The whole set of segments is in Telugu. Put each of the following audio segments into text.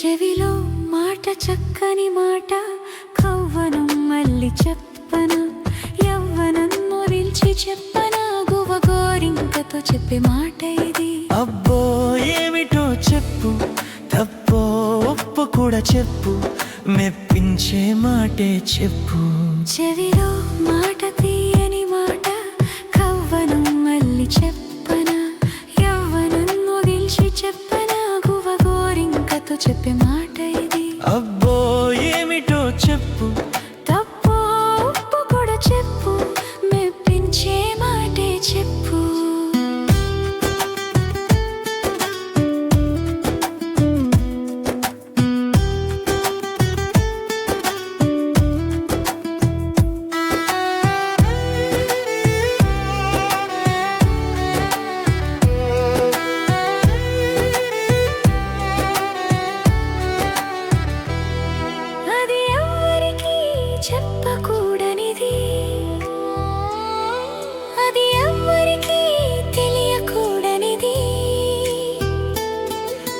చెవిలో మాట చక్కని మాట కవ్వనం మళ్ళీ చెప్పన. యవ్వనం మురిల్చి చెప్పన గువ గోరింకతో చెప్పే మాట ఇది. అబ్బో ఏమిటో చెప్పు తప్పో ఒప్పు కూడా చెప్పు మెప్పించే మాటే చెప్పు. చెవిలో మాట తీయ గోరింకతో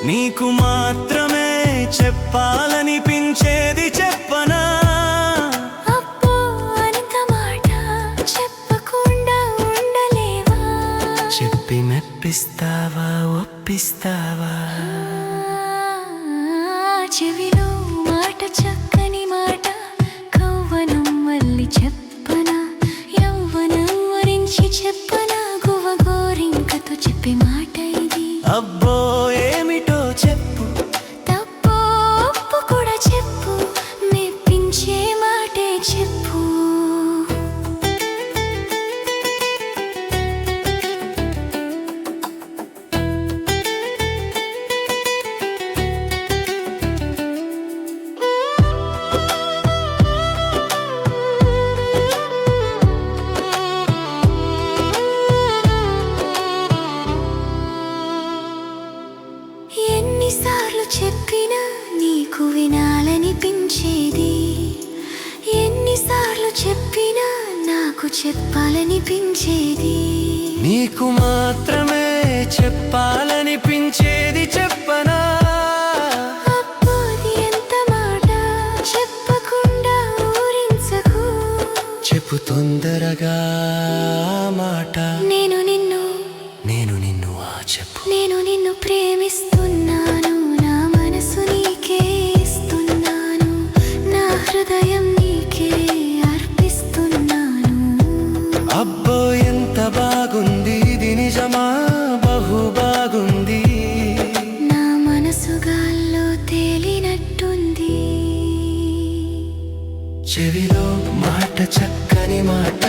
నీకు మాత్రమే చెప్పాలనిపించేది చెప్పనా? అబ్బో అంత మాట చెప్పకుండా ఉండలేవా? చెప్పి మెప్పిస్తావా ఒప్పిస్తావా చెవిలో మాట చక్కని మాట కవ్వనం మళ్ళీ చెప్పనా? యవ్వనం వరించి చెప్పనా? గువ గోరింకతో చెప్పే మాట ఇది. అబ్బో ఎన్నిసార్లు చెప్పినా నీకు వినాలనిపించేది. ఎన్నిసార్లు చెప్పినా నాకు చెప్పాలనిపించేది. నీకు మాత్రమే చెప్పాలనిపించేది చెప్పనా? అబ్బోది ఎంత మాట? చెప్పకుండా ఊరించకు. చెప్పు తొందరగా మాట. నేను నిన్ను నేను నిన్ను ఆ చెప్పు. నేను నిన్ను ప్రేమిస్తున్నాను. చెవిలో మాట చక్కని మాట.